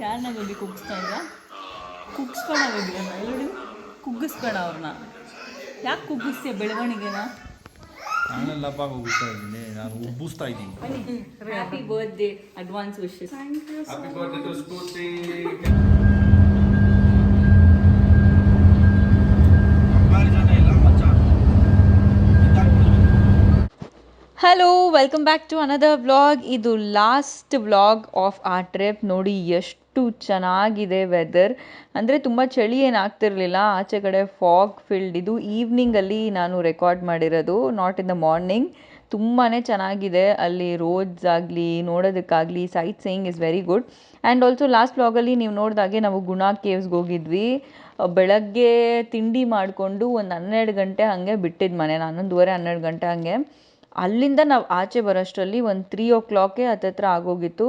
ಯಾರನ್ನ ಬೇಬಿ ಕುಗ್ಸ್ತಾ ಇದ್ದ ಕುಗ್ಸ್ಬೇಡ ಬೇಬಿ ನೋಡಿ ಕುಗ್ಗಿಸ್ಬೇಡ ಅವ್ರನ್ನ ಯಾಕೆ ಕುಗ್ಗಿಸ್ತೀಯ ಬೆಳವಣಿಗೆನ ನಾನೆಲ್ಲಪ್ಪ ಹೋಗ್ತಾ ಇದ್ದೀನಿ. ನಾನು ಉಬ್ಬಿಸ್ತಾ ಇದ್ದೀನಿ. Happy birthday advance wishes happy birthday to scooty hello welcome back to another vlog ಇದು ಲಾಸ್ಟ್ ವ್ಲಾಗ್ ಆಫ್ ಆ ಟ್ರಿಪ್ ನೋಡಿ ಎಷ್ಟು ಚೆನ್ನಾಗಿದೆ ವೆದರ್ ಅಂದರೆ ತುಂಬ ಚಳಿ ಏನು ಆಗ್ತಿರಲಿಲ್ಲ ಆಚೆ ಕಡೆ ಫಾಗ್ ಫಿಲ್ಡ್ ಇದು ಈವ್ನಿಂಗಲ್ಲಿ ನಾನು ರೆಕಾರ್ಡ್ ಮಾಡಿರೋದು ನಾಟ್ ಇನ್ ದ ಮಾರ್ನಿಂಗ್ ತುಂಬಾ ಚೆನ್ನಾಗಿದೆ. ಅಲ್ಲಿ ರೋಡ್ಸ್ ಆಗಲಿ, ನೋಡೋದಕ್ಕಾಗಲಿ sight seeing is very good and also last ವ್ಲಾಗಲ್ಲಿ ನೀವು ನೋಡಿದಾಗೆ ನಾವು ಗುಣಾ ಕೇವ್ಸ್ಗೆ ಹೋಗಿದ್ವಿ. ಬೆಳಗ್ಗೆ ತಿಂಡಿ ಮಾಡಿಕೊಂಡು ಒಂದು ಹನ್ನೆರಡು ಗಂಟೆ ಹಾಗೆ ಬಿಟ್ಟಿದ್ದು ಮನೆ. ಹನ್ನೊಂದುವರೆ ಹನ್ನೆರಡು ಗಂಟೆ ಹಾಗೆ. ಅಲ್ಲಿಂದ ನಾವು ಆಚೆ ಬರೋಷ್ಟರಲ್ಲಿ ಒಂದು ತ್ರೀ ಓ ಕ್ಲಾಕೇ ಹತ್ತತ್ರ ಆಗೋಗಿತ್ತು.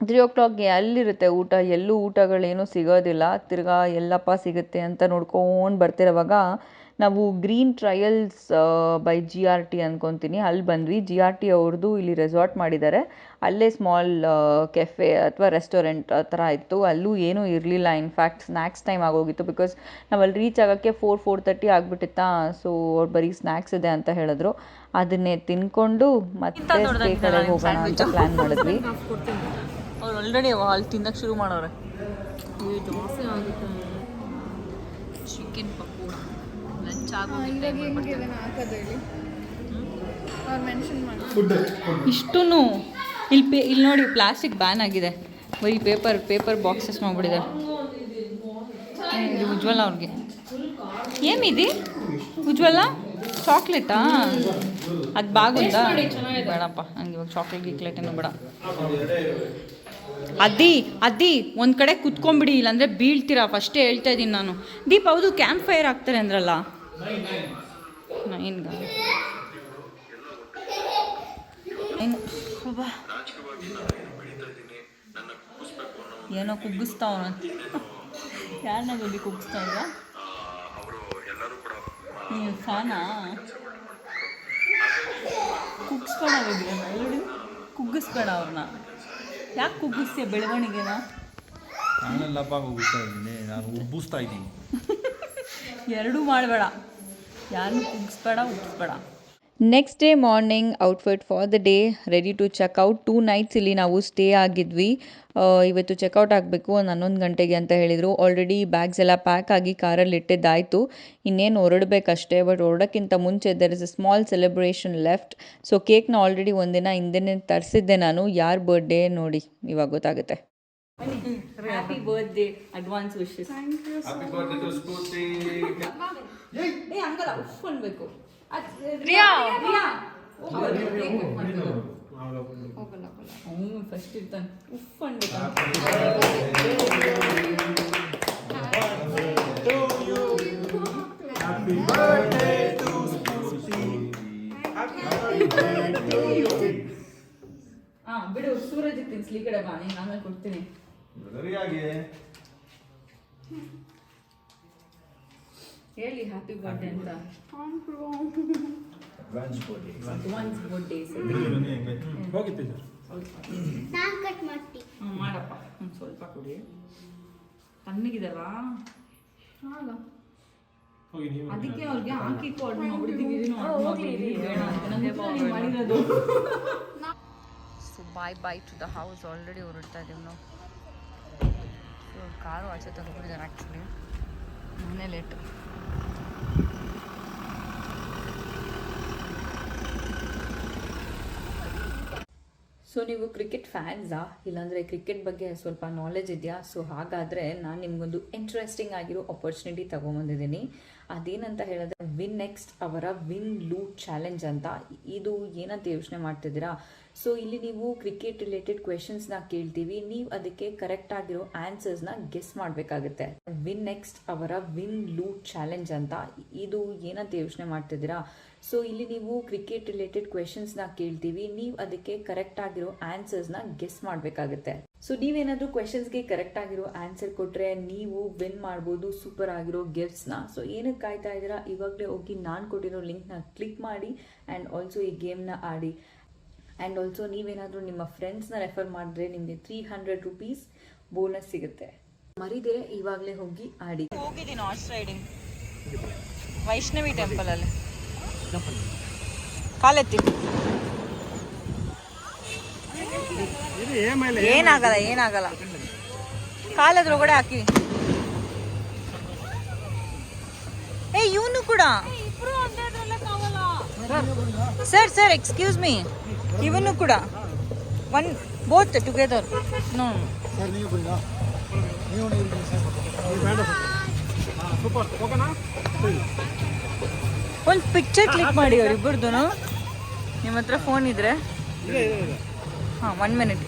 ತ್ರೀ ಓ ಕ್ಲಾಕ್ಗೆ ಅಲ್ಲಿರುತ್ತೆ ಊಟ ಎಲ್ಲೂ ಊಟಗಳೇನೂ ಸಿಗೋದಿಲ್ಲ. ತಿರ್ಗಾ ಎಲ್ಲಪ್ಪ ಸಿಗುತ್ತೆ ಅಂತ ನೋಡ್ಕೊಂಡು ಬರ್ತಿರೋವಾಗ ನಾವು green trails by G R T ಅಂದ್ಕೊತೀನಿ ಅಲ್ಲಿ ಬಂದ್ವಿ. ಜಿ ಆರ್ ಟಿ ಅವ್ರದ್ದು ಇಲ್ಲಿ ರೆಸಾರ್ಟ್ ಮಾಡಿದ್ದಾರೆ. ಅಲ್ಲೇ ಸ್ಮಾಲ್ ಕೆಫೆ ಅಥವಾ ರೆಸ್ಟೋರೆಂಟ್ ಆ ಥರ ಇತ್ತು. ಅಲ್ಲೂ ಏನೂ ಇರಲಿಲ್ಲ. ಇನ್ಫ್ಯಾಕ್ಟ್ ಸ್ನ್ಯಾಕ್ಸ್ ಟೈಮ್ ಆಗೋಗಿತ್ತು ಬಿಕಾಸ್ ನಾವು ಅಲ್ಲಿ ರೀಚ್ ಆಗೋಕ್ಕೆ ಫೋರ್ ಫೋರ್ ತರ್ಟಿ ಆಗಿಬಿಟ್ಟಿತ್ತಾ. ಸೊ ಅವ್ರು ಬರೀ ಸ್ನ್ಯಾಕ್ಸ್ ಇದೆ ಅಂತ ಹೇಳಿದ್ರು. ಅದನ್ನೇ ತಿನ್ಕೊಂಡು ಮತ್ತೆ ಕಡೆ ಹೋಗೋಣ ಅಂತ ಪ್ಲ್ಯಾನ್ ಮಾಡಿದ್ವಿ. ಆಲ್ರೆಡಿ ಅಲ್ಲಿ ತಿನ್ನಕ್ಕೆ ಶುರು ಮಾಡೋರೆ ದೋಸೆ ಆಗುತ್ತೆ. ಚಿಕನ್ ಪಕೋಡ. ಲಂಚ್ ಇವಾಗ ಹೆಂಗೆ ಇದನ್ನ ಹೇಳಿ. ಅವ್ರು ಮೆನ್ಷನ್ ಮಾಡಿ ಇಷ್ಟೂ ಇಲ್ಲಿ ಪೇ ಇಲ್ಲಿ ನೋಡಿ ಪ್ಲಾಸ್ಟಿಕ್ ಬ್ಯಾನ್ ಆಗಿದೆ. ಬರೀ ಪೇಪರ್ ಪೇಪರ್ ಬಾಕ್ಸಸ್ ಮಾಡ್ಬಿಟ್ಟಿದ್ದಾರೆ ಇದು ಉಜ್ವಲ ಅವ್ರಿಗೆ. ಏನಿದೆ ಉಜ್ವಲ? ಚಾಕ್ಲೇಟಾ? ಅದು ಬಾಗುತ್ತಾ ಬೇಡಪ್ಪ ಹಂಗೆ ಇವಾಗ ಚಾಕ್ಲೇಟ್ ಗಿಕ್ಲೇಟ್ ಏನು ಬೇಡ. ಅದಿ ಅದಿ, ಒಂದು ಕಡೆ ಕುತ್ಕೊಂಬಿಡಿ ಇಲ್ಲಾಂದರೆ ಬೀಳ್ತೀರಾ? ಫಸ್ಟೇ ಹೇಳ್ತಾ ಇದ್ದೀನಿ ನಾನು. ದೀಪ್, ಹೌದು ಕ್ಯಾಂಪ್ ಫೈರ್ ಆಗ್ತಾರೆ ಅಂದ್ರಲ್ಲ? ಏನು? ಕುಗ್ಗಿಸ್ತಾವನ ಯಾರನ್ನ ಬೇಬಿ ಕುಗ್ಗಿಸ್ತಾ ಇದ್ದ ನೀವು ಫ್ಯಾನಾ? ನೋಡಿ ಕುಗ್ಗಿಸ್ಬೇಡ ಅವ್ರನ್ನ ಯಾಕೆ ಕುಗ್ಗಿಸ್ತೀಯ ಬೆಳವಣಿಗೆನ? ನಾನೆಲ್ಲಪ್ಪ ಹೋಗ್ತಾ ಇದ್ದೀನಿ. ನಾನು ಉಬ್ಬಿಸ್ತಾ ಇದ್ದೀನಿ. ಎರಡೂ ಮಾಡಬೇಡ. ಯಾರನ್ನೂ ಕುಗ್ಗಿಸ್ಬೇಡ ಉಗ್ಗಿಸ್ಬೇಡ next day morning outfit for the day ready to check out two nights ಇಲ್ಲಿ ನಾವು ಸ್ಟೇ ಆಗಿದ್ವಿ. ಇವತ್ತು ಚೆಕ್ಔಟ್ ಆಗಬೇಕು ಒಂದು ಹನ್ನೊಂದು ಗಂಟೆಗೆ ಅಂತ ಹೇಳಿದರು. ಆಲ್ರೆಡಿ ಬ್ಯಾಗ್ಸ್ ಎಲ್ಲ ಪ್ಯಾಕ್ ಆಗಿ ಕಾರಲ್ಲಿ ಇಟ್ಟಿದ್ದಾಯಿತು. ಇನ್ನೇನು ಹೊರಡಬೇಕಷ್ಟೇ ಬಟ್ ಹೊರಡೋಕ್ಕಿಂತ ಮುಂಚೆ there is a small celebration left so ಕೇಕ್ನ already ಒಂದಿನ ಹಿಂದೆನೇ ತರಿಸಿದ್ದೆ ನಾನು. ಯಾರ ಬರ್ಡೇ ನೋಡಿ ಇವಾಗ ಗೊತ್ತಾಗುತ್ತೆ. Happy birthday advance wishes happy birthday to Spoorthi ಏ ಹಂಗಲ್ಲ ಉಫ್ ಅನ್ಬೇಕು ಅವನು ಫಸ್ಟ್ ಇರ್ತಾನೆ ಉಫ್ ಅನ್ಬೇಕು ಹಾ ಬಿಡು ಸೂರಜ್ ತಿನ್ಸ್ಲಿ ಈ ಕಡೆ ಬಾ ನೀನು ಆಮೇಲೆ ಕೊಡ್ತೀನಿ ಸರಿಯಾಗಿ ಹೇಳಿ ಹ್ಯಾಪಿ ಬರ್ಡೇ ಅಂತ. ಒನ್ಸ್ ಬರ್ಡೇ ಹ್ಞೂ ಮಾಡಪ್ಪ. ಒಂದು ಸ್ವಲ್ಪ ಕೊಡಿ. ತಣ್ಣಗಿದಲ್ಲ ಅದಕ್ಕೆ ಅವ್ರಿಗೆ ಹಾಕಿ ಕೊಡ್ ಮಾಡಿರೋದು. So bye bye to the house already ಹೊರಡ್ತಾ ಇದ್ದೀವಿ ನಾವು ಕಾರು ಆಚೆ ತಗೊಂಡಿದ್ದಾರೆ ಆ್ಯಕ್ಚುಲಿ ಮನೆ ಲೇಟು ಸೊ ನೀವು ಕ್ರಿಕೆಟ್ ಫ್ಯಾನ್ಸಾ ಇಲ್ಲಾಂದರೆ ಕ್ರಿಕೆಟ್ ಬಗ್ಗೆ ಸ್ವಲ್ಪ ನಾಲೆಜ್ ಇದೆಯಾ? ಸೊ ಹಾಗಾದರೆ ನಾನು ನಿಮಗೊಂದು ಇಂಟ್ರೆಸ್ಟಿಂಗ್ ಆಗಿರೋ ಅಪರ್ಚುನಿಟಿ ತೊಗೊಂಬಂದಿದ್ದೀನಿ. ಅದೇನಂತ ಹೇಳಿದ್ರೆ ವಿನ್ ನೆಕ್ಸ್ಟ್ ಅವರ ವಿನ್ ಲೂಟ್ ಚಾಲೆಂಜ್ ಅಂತ. ಇದು ಏನಂತ ಯೋಚನೆ ಮಾಡ್ತಿದ್ದೀರಾ? ಸೊ ಇಲ್ಲಿ ನೀವು ಕ್ರಿಕೆಟ್ ರಿಲೇಟೆಡ್ ಕ್ವೆಶನ್ಸ್ನ ಕೇಳ್ತೀವಿ. ನೀವು ಅದಕ್ಕೆ ಕರೆಕ್ಟ್ ಆಗಿರೋ ಆನ್ಸರ್ಸ್ನ ಗೆಸ್ ಮಾಡಬೇಕಾಗುತ್ತೆ. ವಿನ್ ನೆಕ್ಸ್ಟ್ ಅವರ ವಿನ್ ಲೂಟ್ ಚಾಲೆಂಜ್ ಅಂತ. ಇದು ಏನಂತ ಯೋಚನೆ ಮಾಡ್ತಿದ್ದೀರಾ? ಸೊ ಇಲ್ಲಿ ನೀವು ಕ್ರಿಕೆಟ್ ರಿಲೇಟೆಡ್ ಕ್ವೆಶನ್ಸ್ನ ಕೇಳ್ತೀವಿ. ನೀವು ಅದಕ್ಕೆ ಕರೆಕ್ಟ್ ಆಗಿರೋ ಆನ್ಸರ್ಸ್ನ ಗೆಸ್ ಮಾಡಬೇಕಾಗುತ್ತೆ. ಸೊ ನೀವೇನಾದರೂ ಕ್ವೆಶನ್ಸ್ಗೆ ಕರೆಕ್ಟ್ ಆಗಿರೋ ಆನ್ಸರ್ ಕೊಟ್ಟರೆ ನೀವು ವಿನ್ ಮಾಡ್ಬೋದು ಸೂಪರ್ ಆಗಿರೋ ಗಿಫ್ಟ್ಸ್ನ ಸೊ ಏನಕ್ಕೆ ಕಾಯ್ತಾ ಇದ್ದೀರಾ? ಇವಾಗಲೇ ಹೋಗಿ ನಾನು ಕೊಟ್ಟಿರೋ ಲಿಂಕ್ನ ಕ್ಲಿಕ್ ಮಾಡಿ ಆ್ಯಂಡ್ ಆಲ್ಸೋ ಈ ಗೇಮ್ನ ಆಡಿ. ಆ್ಯಂಡ್ ಆಲ್ಸೋ ನೀವೇನಾದರೂ ನಿಮ್ಮ ಫ್ರೆಂಡ್ಸ್ನ ರೆಫರ್ ಮಾಡಿದ್ರೆ ನಿಮಗೆ ತ್ರೀ ಹಂಡ್ರೆಡ್ ರುಪೀಸ್ ಬೋನಸ್ ಸಿಗುತ್ತೆ. ಮರಿದಿರೆ ಇವಾಗಲೇ ಹೋಗಿ ಆಡಿ. ಹೋಗಿದ್ದೀನಿ ಹಾರ್ಸ್ ರೈಡಿಂಗ್ ವೈಷ್ಣವಿ ಟೆಂಪಲ್ ಅಲ್ಲಿ. ಕಾಲೆತ್ತಿ ಏನಾಗಲ್ಲ ಏನಾಗಲ್ಲ ಕಾಲದ್ರೊಳಗಡೆ ಹಾಕಿ ಏ ಇವನು ಕೂಡ ಸರ್ ಸರ್ ಎಕ್ಸ್ಕ್ಯೂಸ್ ಮೀ ಇವನು ಕೂಡ ಒನ್ ಬೋತ್ ಟುಗೆದರ್ ನೋ ಒಂದು ಪಿಕ್ಚರ್ ಕ್ಲಿಕ್ ಮಾಡಿ ಅವರಿಬ್ಬರದು ನಿಮ್ಮ ಹತ್ರ ಫೋನ್ ಇದ್ರೆ. ಹಾಂ ಒನ್ ಮಿನಿಟ್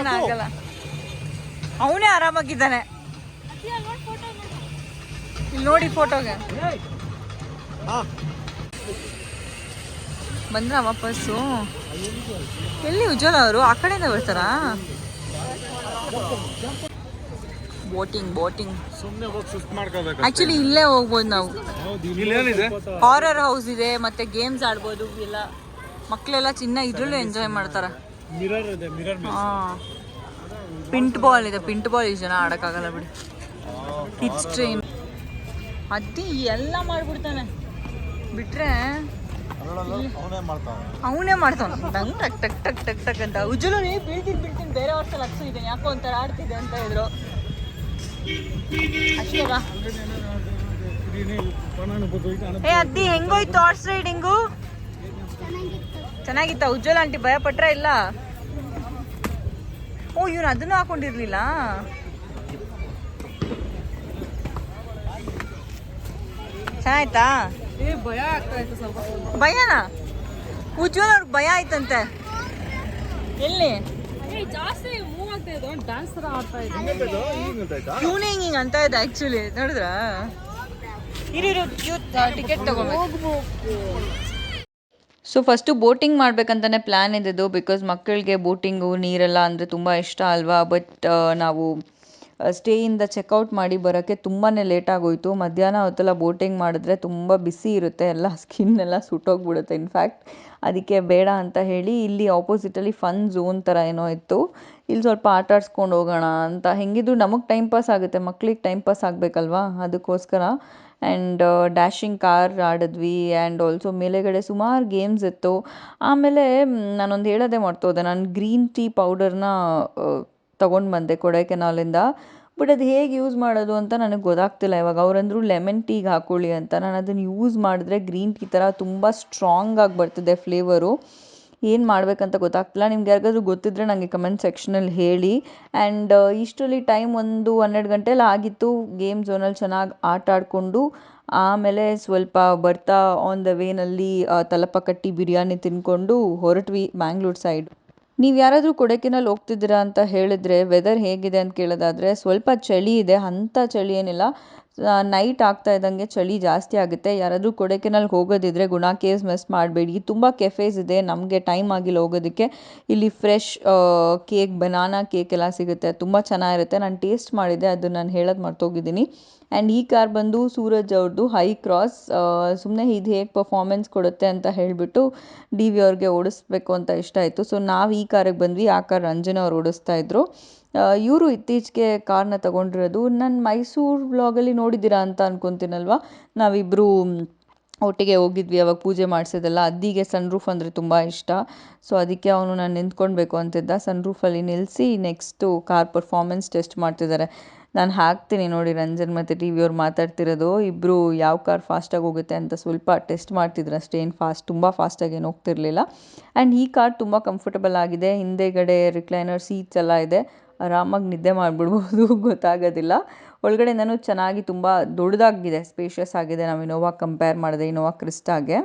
ಏನಾಗಲ್ಲ. ಅವನೇ ಆರಾಮಾಗಿದ್ದಾನೆ. ನೋಡಿ ಫೋಟೋಗೆ ಬಂದ್ರ ವಾಪಸ್ಸು. ಎಲ್ಲಿ ಉಜ್ವಲ ಅವರು? ಆ ಕಡೆಯಿಂದ ಬರ್ತಾರಾ? Boating boating. ಸುಮ್ಮನೆ ಹೋಗಿ ಸುಸ್ತು ಮಾಡ್ಕೋಬೇಕು ಆಕ್ಚುಲಿ ಇಲ್ಲೇ ಹೋಗ್ಬೋದು ನಾವು. ಇಲ್ಲೇನಿದೆ ಹಾರರ್ ಹೌಸ್ ಇದೆ? ಮತ್ತೆ ಗೇಮ್ಸ್ ಆಡ್ಬೋದು ಎಲ್ಲ. ಮಕ್ಕಳೆಲ್ಲ ಚಿನ್ನ ಇದ್ರಲ್ಲೂ ಎಂಜಾಯ್ ಮಾಡ್ತಾರ. ಮಿರರ್ ಇದೆ ಮಿರರ್ ಹಾ. ಪಿಂಟ್ ಬಾಲ್ ಇದೆ ಪಿಂಟ್ ಬಾಲ್ ಈ ಜನ ಆಡಕ್ಕಾಗಲ್ಲ ಬಿಡಿ. ಕಿಡ್ಸ್ ಟ್ರೈನ್ ಅದ್ದಿ ಎಲ್ಲ ಮಾಡ್ಬಿಡ್ತಾನೆ. ಬಿಟ್ರೆ ಅವನೇ ಮಾಡ್ತಾನೆ. ಅವನೇ ಮಾಡ್ತಾನ. ನಂಗೆ ಟಕ್ ಟಕ್ ಟಕ್ ಟಕ್ ಟಕ್ ಅಂತ. ಉಜ್ಜಲು ನೀ ಬೀಳ್ತೀನಿ ಬೀಳ್ತೀನಿ. ಬೇರೆ ವರ್ಷ ಲಕ್ಷ ಇದೆ ಯಾಕೋ ಒಂಥರ ಆಡ್ತಿದೆ ಅಂತ ಬಾ ಏ, ಅದ್ದಿ, ಹೆಂಗೋಯ್ತು ಹಾರ್ಸ್ ರೈಡಿಂಗು ಚೆನ್ನಾಗಿತ್ತ. ಉಜ್ವಲ ಆಂಟಿ ಭಯ ಪಟ್ರ ಇಲ್ಲ? ಓ ಇವ್ನು ಅದನ್ನು ಹಾಕೊಂಡಿರ್ಲಿಲ್ಲ. ಚೆನ್ನಾಯ್ತಾ? ಭಯನಾ? ಉಜ್ವಲ್ ಅವ್ರಿಗೆ ಭಯ ಆಯ್ತಂತೆ. ಎಲ್ಲಿ? ಜಾಸ್ತಿ ಹಿಂಗ್ ಅಂತ ಇದೆ. ಆಕ್ಚುಲಿ ನೋಡಿದ್ರ? ಇರು ಟಿಕೆಟ್ ತಗೋಬೇಕು. ಸೊ ಫಸ್ಟು ಬೋಟಿಂಗ್ ಮಾಡ್ಬೇಕಂತಾನೆ ಪ್ಲ್ಯಾನ್ ಇದ್ದಿದ್ದು ಬಿಕಾಸ್ ಮಕ್ಕಳಿಗೆ ಬೋಟಿಂಗು ನೀರೆಲ್ಲ ಅಂದರೆ ತುಂಬ ಇಷ್ಟ ಅಲ್ವಾ? ಬಟ್ ನಾವು ಸ್ಟೇಯಿಂದ ಚೆಕ್ಔಟ್ ಮಾಡಿ ಬರೋಕ್ಕೆ ತುಂಬಾ ಲೇಟ್ ಆಗೋಯ್ತು. ಮಧ್ಯಾಹ್ನ ಹೊತ್ತೆಲ್ಲ ಬೋಟಿಂಗ್ ಮಾಡಿದ್ರೆ ತುಂಬ ಬಿಸಿ ಇರುತ್ತೆ. ಎಲ್ಲ ಸ್ಕಿನ್ ಎಲ್ಲ ಸುಟ್ಟೋಗ್ಬಿಡುತ್ತೆ. ಇನ್ಫ್ಯಾಕ್ಟ್ ಅದಕ್ಕೆ ಬೇಡ ಅಂತ ಹೇಳಿ ಇಲ್ಲಿ ಆಪೋಸಿಟಲ್ಲಿ ಫನ್ ಝೋನ್ ಥರ ಏನೋ ಇತ್ತು. ಇಲ್ಲಿ ಸ್ವಲ್ಪ ಆಟ ಆಡ್ಸ್ಕೊಂಡು ಹೋಗೋಣ ಅಂತ. ಹೆಂಗಿದ್ರು ನಮಗೆ ಟೈಮ್ ಪಾಸ್ ಆಗುತ್ತೆ. ಮಕ್ಳಿಗೆ ಟೈಮ್ ಪಾಸ್ ಆಗಬೇಕಲ್ವಾ? ಅದಕ್ಕೋಸ್ಕರ. ಆ್ಯಂಡ್ ಡ್ಯಾಶಿಂಗ್ ಕಾರ್ ಆಡಿದ್ವಿ. ಆ್ಯಂಡ್ ಆಲ್ಸೋ ಮೇಲೆಗಡೆ ಸುಮಾರು ಗೇಮ್ಸ್ ಇತ್ತು. ಆಮೇಲೆ ನಾನೊಂದು ಹೇಳೋದೇ ಮರ್ತೋದೆ. ನಾನು ಗ್ರೀನ್ ಟೀ ಪೌಡರ್ನ ತೊಗೊಂಡು ಬಂದೆ ಕೊಡೈಕೆನಾಲಿಂದ. ಬಟ್ ಅದು ಹೇಗೆ ಯೂಸ್ ಮಾಡೋದು ಅಂತ ನನಗೆ ಗೊತ್ತಾಗ್ತಿಲ್ಲ. ಇವಾಗ ಅವರಂದ್ರು ಲೆಮನ್ ಟೀಗೆ ಹಾಕೊಳ್ಳಿ ಅಂತ. ನಾನು ಅದನ್ನು ಯೂಸ್ ಮಾಡಿದ್ರೆ ಗ್ರೀನ್ ಟೀ ಥರ ತುಂಬ ಸ್ಟ್ರಾಂಗ್ ಆಗಿ ಬರ್ತಿದೆ ಫ್ಲೇವರು ಏನು ಮಾಡಬೇಕಂತ ಗೊತ್ತಾಗ್ತಿಲ್ಲ. ನಿಮ್ಗೆ ಯಾರಿಗಾದ್ರೂ ಗೊತ್ತಿದ್ರೆ ನನಗೆ ಕಮೆಂಟ್ ಸೆಕ್ಷನಲ್ಲಿ ಹೇಳಿ. ಆ್ಯಂಡ್ ಇಷ್ಟರಲ್ಲಿ ಟೈಮ್ ಒಂದು ಹನ್ನೆರಡು ಗಂಟೆಲ್ಲ ಆಗಿತ್ತು. ಗೇಮ್ ಝೋನಲ್ಲಿ ಚೆನ್ನಾಗಿ ಆಟ ಆಡಿಕೊಂಡು, ಆಮೇಲೆ ಸ್ವಲ್ಪ ಬರ್ತಾ ಆನ್ ದ ವೇನಲ್ಲಿ ತಲಪಕಟ್ಟಿ ಬಿರಿಯಾನಿ ತಿಂದ್ಕೊಂಡು ಹೊರಟ್ವಿ ಮ್ಯಾಂಗ್ಳೂರ್ ಸೈಡ್ ನೀವು ಯಾರಾದರೂ ಕೊಡೈಕೆನಲ್ಲಿ ಹೋಗ್ತಿದ್ದೀರಾ ಅಂತ ಹೇಳಿದರೆ ವೆದರ್ ಹೇಗಿದೆ ಅಂತ ಕೇಳೋದಾದರೆ ಸ್ವಲ್ಪ ಚಳಿ ಇದೆ, ಅಂಥ ಚಳಿ ಏನಿಲ್ಲ. ನೈಟ್ ಆಗ್ತಾ ಇದ್ದಂಗೆ ಚಳಿ ಜಾಸ್ತಿ ಆಗುತ್ತೆ. ಯಾರಾದರೂ ಕೊಡೈಕೆನಾಲ್ಗೆ ಹೋಗೋದಿದ್ರೆ ಗುಣ ಕೇವ್ಸ್ ಮಿಸ್ ಮಾಡಬೇಡಿ. ತುಂಬ ಕೆಫೇಸ್ ಇದೆ, ನಮಗೆ ಟೈಮ್ ಆಗಿಲ್ಲ ಹೋಗೋದಕ್ಕೆ. ಇಲ್ಲಿ ಫ್ರೆಶ್ ಕೇಕ್ ಬನಾನಾ ಕೇಕ್ ಎಲ್ಲ ಸಿಗುತ್ತೆ. ತುಂಬ ಚೆನ್ನಾಗಿರುತ್ತೆ. ನಾನು ಟೇಸ್ಟ್ ಮಾಡಿದ್ದೆ, ಅದು ನಾನು ಹೇಳೋದು ಮರ್ತೋಗಿದ್ದೀನಿ. ಆ್ಯಂಡ್ ಈ ಕಾರ್ ಬಂದು ಸೂರಜ್ ಅವ್ರದ್ದು ಹೈ ಕ್ರಾಸ್ ಸುಮ್ಮನೆ ಇದು ಹೇಗೆ ಪರ್ಫಾರ್ಮೆನ್ಸ್ ಕೊಡುತ್ತೆ ಅಂತ ಹೇಳಿಬಿಟ್ಟು ಡಿ ವಿ ಅವ್ರಿಗೆ ಓಡಿಸ್ಬೇಕು ಅಂತ ಇಷ್ಟ ಆಯಿತು. ಸೊ ನಾವು ಈ ಕಾರಿಗೆ ಬಂದ್ವಿ, ಆ ಕಾರ್ ರಂಜನಾ ಅವ್ರು ಓಡಿಸ್ತಾ ಇದ್ರು. ಇವರು ಇತ್ತೀಚೆಗೆ ಕಾರ್ನ ತಗೊಂಡಿರೋದು. ನನ್ನ ಮೈಸೂರು ವ್ಲಾಗಲ್ಲಿ ನೋಡಿದ್ದೀರಾ ಅಂತ ಅನ್ಕೊತೀನಲ್ವ? ನಾವಿಬ್ಬರು ಒಟ್ಟಿಗೆ ಹೋಗಿದ್ವಿ, ಅವಾಗ ಪೂಜೆ ಮಾಡಿಸೋದೆಲ್ಲ. ಅದ್ದಿಗೆ ಸನ್ ರೂಫ್ ಅಂದರೆ ತುಂಬ ಇಷ್ಟ. ಸೊ ಅದಕ್ಕೆ ಅವನು ನಾನು ನಿಂತ್ಕೊಳ್ಬೇಕು ಅಂತಿದ್ದ. ಸನ್ ರೂಫಲ್ಲಿ ನಿಲ್ಲಿಸಿ ನೆಕ್ಸ್ಟು ಕಾರ್ ಪರ್ಫಾರ್ಮೆನ್ಸ್ ಟೆಸ್ಟ್ ಮಾಡ್ತಿದ್ದಾರೆ ನಾನು ಹಾಕ್ತೀನಿ ನೋಡಿ ರಂಜನ್ ಮತ್ತು ಟಿ ವಿಯವ್ರು ಮಾತಾಡ್ತಿರೋದು. ಇಬ್ಬರು ಯಾವ ಕಾರ್ ಫಾಸ್ಟಾಗಿ ಹೋಗುತ್ತೆ ಅಂತ ಸ್ವಲ್ಪ ಟೆಸ್ಟ್ ಮಾಡ್ತಿದ್ರು ಅಷ್ಟೇ. ಏನು ಫಾಸ್ಟ್ ತುಂಬ ಫಾಸ್ಟಾಗಿ ಏನು ಹೋಗ್ತಿರ್ಲಿಲ್ಲ. ಆ್ಯಂಡ್ ಈ ಕಾರ್ ತುಂಬ ಕಂಫರ್ಟಬಲ್ ಆಗಿದೆ. ಹಿಂದೆಗಡೆ ರಿಕ್ಲೈನರ್ ಸೀಟ್ಸ್ ಎಲ್ಲ ಇದೆ. ಆರಾಮಾಗಿ ನಿದ್ದೆ ಮಾಡಿಬಿಡ್ಬೋದು ಗೊತ್ತಾಗೋದಿಲ್ಲ. ಒಳಗಡೆಯಿಂದನೂ ಚೆನ್ನಾಗಿ ತುಂಬ ದೊಡ್ಡದಾಗಿದೆ ಸ್ಪೇಷಿಯಸ್ ಆಗಿದೆ. ನಾವು ಇನೋವಾ ಕಂಪೇರ್ ಮಾಡಿದ್ರೆ ಇನೋವಾ ಕ್ರಿಸ್ಟಾಗೆ.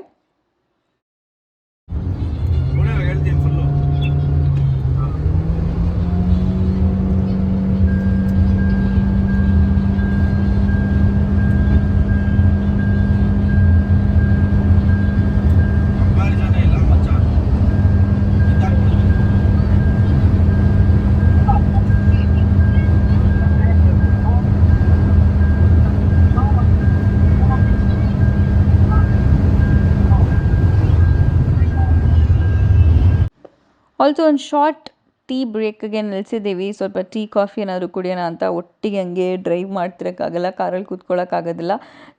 ಆಲ್ಸೋ ಒಂದು ಶಾರ್ಟ್ ಟೀ ಬ್ರೇಕ್ಗೆ ನಿಲ್ಸಿದ್ದೀವಿ. ಸ್ವಲ್ಪ ಟೀ ಕಾಫಿ ಏನಾದರೂ ಕುಡಿಯೋಣ ಅಂತ ಒಟ್ಟಿಗೆ ಹಂಗೆ ಡ್ರೈವ್ ಮಾಡ್ತಿರೋಕ್ಕಾಗಲ್ಲ, ಕಾರಲ್ಲಿ ಕೂತ್ಕೊಳ್ಳೋಕ್ಕಾಗೋದಿಲ್ಲ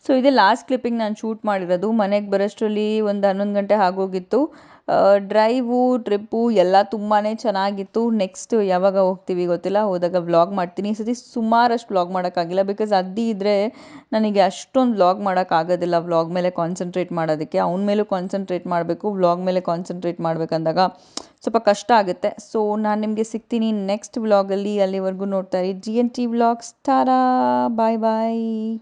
ಸೊ ಇದೇ ಲಾಸ್ಟ್ ಕ್ಲಿಪ್ಪಿಂಗ್ ನಾನು ಶೂಟ್ ಮಾಡಿರೋದು. ಮನೆಗೆ ಬರೋಷ್ಟರಲ್ಲಿ ಒಂದು ಹನ್ನೊಂದು ಗಂಟೆ ಆಗೋಗಿತ್ತು. ಡ್ರೈವು ಟ್ರಿಪ್ಪು ಎಲ್ಲ ತುಂಬಾ ಚೆನ್ನಾಗಿತ್ತು. ನೆಕ್ಸ್ಟ್ ಯಾವಾಗ ಹೋಗ್ತೀವಿ ಗೊತ್ತಿಲ್ಲ. ಹೋದಾಗ ವ್ಲಾಗ್ ಮಾಡ್ತೀನಿ. ಈ ಸತಿ ಸುಮಾರಷ್ಟು ವ್ಲಾಗ್ ಮಾಡೋಕ್ಕಾಗಿಲ್ಲ. ಬಿಕಾಸ್ ಅದ್ದಿ ಇದ್ದರೆ ನನಗೆ ಅಷ್ಟೊಂದು ವ್ಲಾಗ್ ಮಾಡೋಕ್ಕಾಗೋದಿಲ್ಲ ವ್ಲಾಗ್ ಮೇಲೆ ಕಾನ್ಸಂಟ್ರೇಟ್ ಮಾಡೋದಕ್ಕೆ. ಅವನ ಮೇಲೂ ಕಾನ್ಸಂಟ್ರೇಟ್ ಮಾಡಬೇಕು. ವ್ಲಾಗ್ ಮೇಲೆ ಕಾನ್ಸಂಟ್ರೇಟ್ ಮಾಡಬೇಕಂದಾಗ ಸ್ವಲ್ಪ ಕಷ್ಟ ಆಗುತ್ತೆ. ಸೊ ನಾನು ನಿಮಗೆ ಸಿಗ್ತೀನಿ ನೆಕ್ಸ್ಟ್ ವ್ಲಾಗಲ್ಲಿ ಅಲ್ಲಿವರೆಗೂ ನೋಡ್ತಾ ಇರಿ. ಜಿ ಎನ್ ಟಿ ವ್ಲಾಗ್ಸ್ ಟಾರಾ ಬಾಯ್ ಬಾಯ್